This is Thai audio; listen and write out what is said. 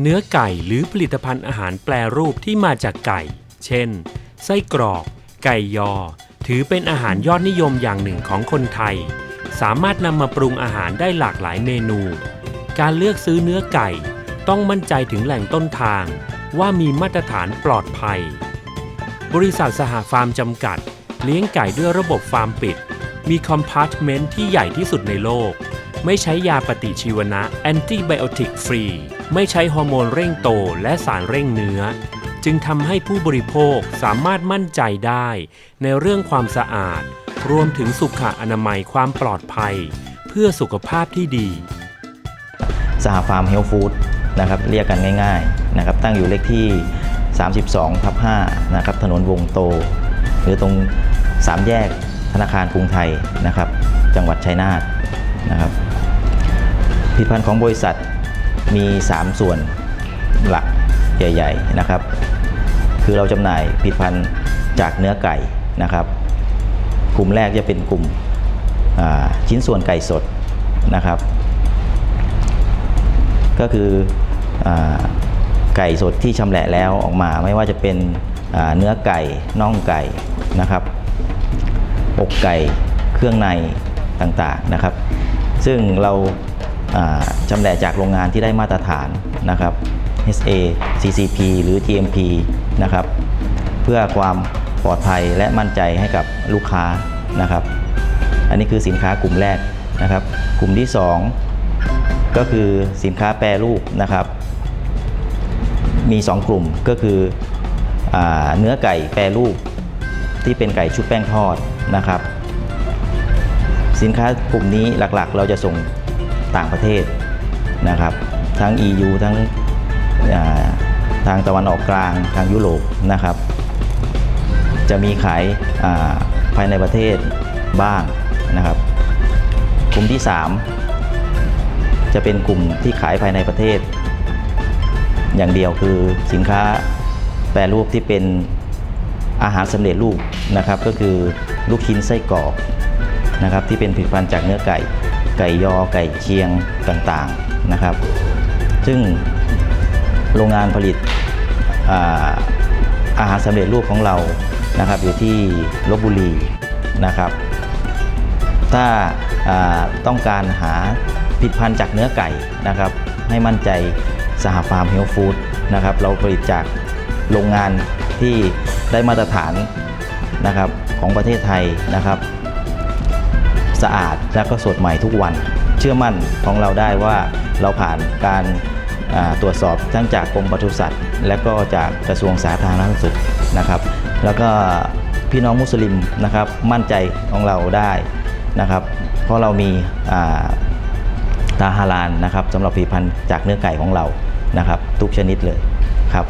เนื้อไก่หรือผลิตภัณฑ์อาหารแปรรูปที่มาจากไก่ เช่น ไส้กรอก ไก่ยอ ถือเป็นอาหารยอดนิยมอย่างหนึ่งของคนไทย สามารถนำมาปรุงอาหารได้หลากหลายเมนู การเลือกซื้อเนื้อไก่ ต้องมั่นใจถึงแหล่งต้นทาง ว่ามีมาตรฐานปลอดภัย บริษัทสหฟาร์มจำกัด เลี้ยงไก่ด้วยระบบฟาร์มปิด มีคอมพาร์ตเมนต์ที่ใหญ่ที่สุดในโลก ไม่ใช้ยาปฏิชีวนะแอนติไบโอติกฟรี ไม่ใช้ฮอร์โมนเร่งโตและสารเร่งเนื้อ จึงทำให้ผู้บริโภคสามารถมั่นใจได้ ในเรื่องความสะอาด รวมถึงสุขอนามัยความปลอดภัย เพื่อสุขภาพที่ดีสหฟาร์มเฮลฟู้ดนะครับเรียกกันง่ายๆนะครับตั้งอยู่เลขที่ 32ทับ5นะครับถนนวงโต หรือตรง3แยกธนาคารกรุงไทยนะครับ จังหวัดชัยนาทนะครับผลิตภัณฑ์ของบริษัท มี 3 ส่วนหลักใหญ่ ๆนะครับ คือเราจำหน่ายผลิตภัณฑ์จากเนื้อไก่นะครับ กลุ่มแรกจะเป็นกลุ่มชิ้นส่วนไก่สดนะครับ ก็คืออไก่สดที่ชำแหละแล้วออกมาไม่ว่าจะเป็นเนื้อไก่น่องไก่นะครับอกไก่เครื่องในต่างๆนะครับ ซึ่งเรา อ่าชำแหละจากโรงงานที่ได้มาตรฐานนะครับ SA CCP หรือ GMP นะครับ เพื่อความปลอดภัยและมั่นใจให้กับลูกค้านะครับ อันนี้คือสินค้ากลุ่มแรกนะครับ กลุ่มที่ 2 ก็คือสินค้าแปรรูปนะครับ มี 2 กลุ่มก็คืออเนื้อไก่แปรรูปที่เป็นไก่ชุบแป้งทอดนะครับ สินค้ากลุ่มนี้หลักๆ เราจะส่ง ต่างประเทศนะครับ ทั้ง EU ทั้งาทางตะวันออกกลางทางยุโรปนะครับ จะมีขายาภายในประเทศบ้างนะครับ กลุ่มที่ 3 จะเป็นกลุ่มที่ขายภายในประเทศ อย่างเดียวคือสินค้าแปรรูปที่เป็นอาหารสำเร็จรูปนะครับ ก็คือลูกชิ้นไส้กรอกนะครับที่เป็นผลิตภัณฑ์จากเนื้อไก่ ไก่ยอไก่เชียงต่างๆนะครับ ซึ่งโรงงานผลิตอาอาหารสำเร็จรูปของเรานะครับ อยู่ที่ลบบุรีนะครับ ถ้าาต้องการหาผลิตภัณฑ์จากเนื้อไก่นะครับ ให้มั่นใจสหฟาร์มเฮลฟู้ดนะครับ เราผลิตจากโรงงานที่ได้มาตรฐานนะครับของประเทศไทยนะครับ สะอาดและก็สดใหม่ทุกวัน เชื่อมั่นของเราได้ว่าเราผ่านการตรวจสอบทั้งจากกรมปศุสัตว์ และก็จากกระทรวงสาธารณสุขนะครับ แล้วก็พี่น้องมุสลิมนะครับมั่นใจของเราได้นะครับ เพราะเรามีาตาฮาลานนะครับสำหรับผลิตภัณฑ์จากเนื้อไก่ของเรานะครับ ทุกชนิดเลยครับ